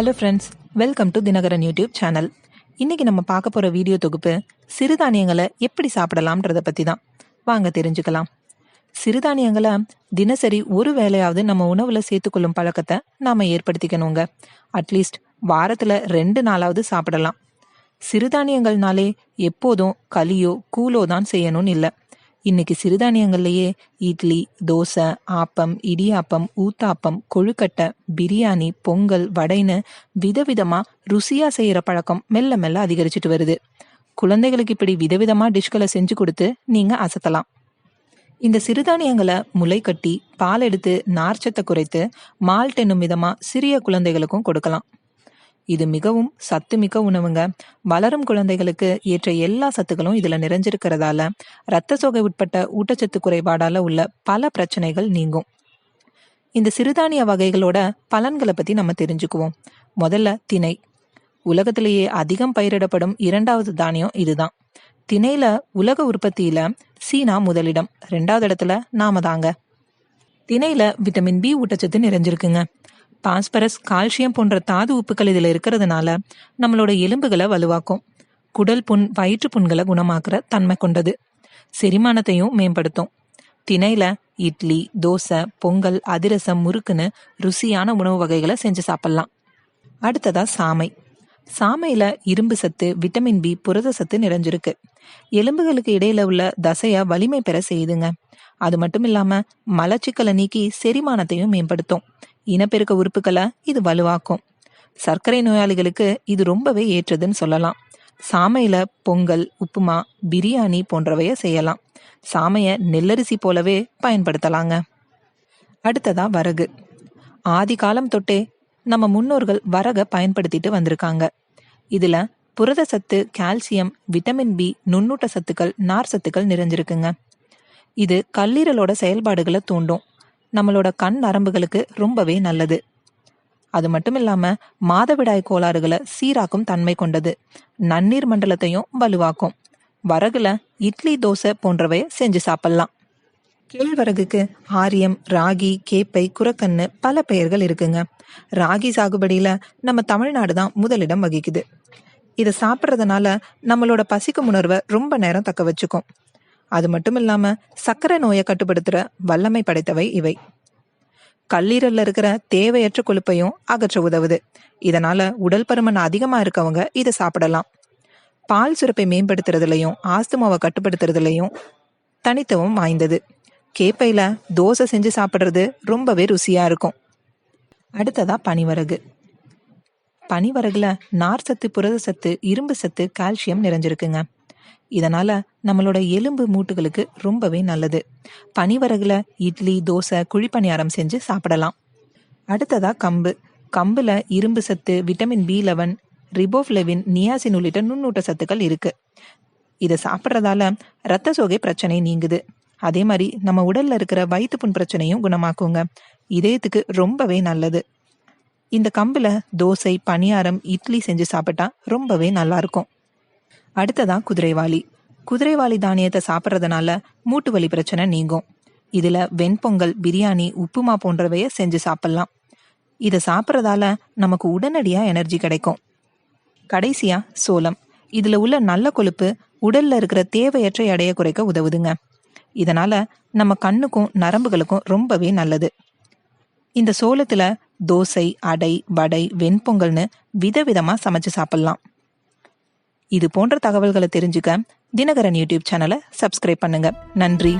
Hello friends welcome to Dinakaran YouTube channel இன்னைக்கு நம்ம பார்க்க போகிற வீடியோ தொகுப்பு சிறுதானியங்களை எப்படி சாப்பிடலாம்ன்றத பற்றி தான் வாங்க தெரிஞ்சுக்கலாம். சிறுதானியங்களை தினசரி ஒரு வேளையாவது நம்ம உணவில் சேர்த்துக்கொள்ளும் பழக்கத்தை நாம் ஏற்படுத்திக்கணுங்க. அட்லீஸ்ட் வாரத்தில் ரெண்டு நாளாவது சாப்பிடலாம். சிறுதானியங்கள்னாலே எப்போதும் களியோ கூலோ தான் செய்யணும்னு இல்லை. இன்னைக்கு சிறுதானியங்கள்லயே இட்லி தோசை ஆப்பம் இடியாப்பம் ஊத்தாப்பம் கொழுக்கட்டை பிரியாணி பொங்கல் வடைன்னு விதவிதமா ருசியா செய்யற பழக்கம் மெல்ல மெல்ல அதிகரிச்சுட்டு வருது. குழந்தைகளுக்கு இப்படி விதவிதமா டிஷ்களை செஞ்சு கொடுத்து நீங்க அசத்தலாம். இந்த சிறுதானியங்களை முளை கட்டி பால் எடுத்து நார்ச்சத்தை குறைத்து மால்ட் என்னும் விதமா சிறிய குழந்தைகளுக்கும் கொடுக்கலாம். இது மிகவும் சத்துமிக்க உணவுங்க. வளரும் குழந்தைகளுக்கு ஏற்ற எல்லா சத்துக்களும் இதுல நிறைஞ்சிருக்கிறதால இரத்த சோகை உட்பட்ட ஊட்டச்சத்து குறைபாடால உள்ள பல பிரச்சனைகள் நீங்கும். இந்த சிறுதானிய வகைகளோட பலன்களை பத்தி நம்ம தெரிஞ்சுக்குவோம். முதல்ல திணை. உலகத்திலேயே அதிகம் பயிரிடப்படும் இரண்டாவது தானியம் இதுதான். திணையில உலக உற்பத்தியில சீனா முதலிடம். ரெண்டாவது இடத்துல நாம தாங்க. திணையில விட்டமின் பி ஊட்டச்சத்து நிறைஞ்சிருக்குங்க. பாஸ்பரஸ் கால்சியம் போன்ற தாது உப்புக்கள் இதில் இருக்கிறதுனால நம்மளோட எலும்புகளை வலுவாக்கும். குடல் புண் வயிற்று புண்களை குணமாக்குற தன்மை கொண்டது. செரிமானத்தையும் மேம்படுத்தும். திணையில இட்லி தோசை பொங்கல் அதிரசம் முறுக்குன்னு ருசியான உணவு வகைகளை செஞ்சு சாப்பிடலாம். அடுத்ததா சாமை. சாமையில இரும்பு சத்து விட்டமின் பி புரத சத்து நிறைஞ்சிருக்கு. எலும்புகளுக்கு இடையில உள்ள தசைய வலிமை பெற செய்யுதுங்க. அது மட்டும் இல்லாம மலச்சிக்கலை நீக்கி செரிமானத்தையும் மேம்படுத்தும். இனப்பெருக்க உறுப்புகளை இது வலுவாக்கும். சர்க்கரை நோயாளிகளுக்கு இது ரொம்பவே ஏற்றதுன்னு சொல்லலாம். சாமையில பொங்கல் உப்புமா பிரியாணி போன்றவைய செய்யலாம். சாமைய நெல்லரிசி போலவே பயன்படுத்தலாங்க. அடுத்ததா வரகு. ஆதி காலம் தொட்டே நம்ம முன்னோர்கள் வரக பயன்படுத்திட்டு வந்திருக்காங்க. இதுல புரத சத்து கால்சியம் விட்டமின் பி நுண்ணூட்ட சத்துக்கள் நார் சத்துக்கள் நிறைஞ்சிருக்குங்க. இது கல்லீரலோட செயல்பாடுகளை தூண்டும். நம்மளோட கண் நரம்புகளுக்கு ரொம்பவே நல்லது. அது மட்டும் இல்லாம மாதவிடாய் கோளாறுகளை சீராக்கும் தன்மை கொண்டது. நன்னீர் மண்டலத்தையும் வலுவாக்கும். வரகுல இட்லி தோசை போன்றவை செஞ்சு சாப்பிடலாம். கேழ்வரகுக்கு ஆரியம் ராகி கேப்பை குரக்கன்னு பல பெயர்கள் இருக்குங்க. ராகி சாகுபடியில நம்ம தமிழ்நாடு தான் முதலிடம் வகிக்குது. இதை சாப்பிட்றதுனால நம்மளோட பசிக்கும் உணர்வை ரொம்ப நேரம் தக்க வச்சுக்கும். அது மட்டும் இல்லாம சர்க்கரை நோயை கட்டுப்படுத்துற வல்லமை படைத்தவை இவை. கல்லீரல்ல இருக்கிற தேவையற்ற கொழுப்பையும் அகற்ற உதவுது. இதனால உடல் பருமன் அதிகமா இருக்கவங்க இதை சாப்பிடலாம். பால் சுரப்பை மேம்படுத்துறதுலையும் ஆஸ்துமாவை கட்டுப்படுத்துறதுலையும் தனித்துவம் வாய்ந்தது. கேப்பையில தோசை செஞ்சு சாப்பிட்றது ரொம்பவே ருசியா இருக்கும். அடுத்ததா பனிவரகு. பனிவரகுல நார் சத்து புரத சத்து இரும்பு சத்து கால்சியம் நிறைஞ்சிருக்குங்க. இதனால நம்மளோட எலும்பு மூட்டுகளுக்கு ரொம்பவே நல்லது. பனிவரகுல இட்லி தோசை குழிப்பணியாரம் செஞ்சு சாப்பிடலாம். அடுத்ததா கம்பு. கம்புல இரும்பு சத்து vitamin B eleven riboflavin niacin உள்ளிட்ட நுண்ணூட்ட சத்துக்கள் இருக்கு. இதை சாப்பிட்றதால ரத்த சோகை பிரச்சனை நீங்குது. அதே மாதிரி நம்ம உடல்ல இருக்கிற வயிற்று புண் பிரச்சனையும் குணமாக்குங்க. இதயத்துக்கு ரொம்பவே நல்லது. இந்த கம்பில் தோசை பணியாரம் இட்லி செஞ்சு சாப்பிட்டா ரொம்பவே நல்லா இருக்கும். அடுத்ததான் குதிரைவாளி குதிரைவாளி தானியத்தை சாப்பிட்றதுனால மூட்டு வலி பிரச்சனை நீங்கும். இதுல வெண்பொங்கல் பிரியாணி உப்புமா போன்றவைய செஞ்சு சாப்பிடலாம். இதை சாப்பிட்றதால நமக்கு உடனடியா எனர்ஜி கிடைக்கும். கடைசியா சோளம். இதுல உள்ள நல்ல கொழுப்பு உடல்ல இருக்கிற தேவையற்ற எடையை குறைக்க உதவுதுங்க. இதனால நம்ம கண்ணுக்கும் நரம்புகளுக்கும் ரொம்பவே நல்லது. இந்த சோளத்துல தோசை அடை வடை வெண்பொங்கல்னு விதவிதமா சமைச்சு சாப்பிடலாம். இது போன்ற தகவல்களை தெரிஞ்சுக்க தினகரன் யூடியூப் சேனலை சப்ஸ்கிரைப் பண்ணுங்க. நன்றி.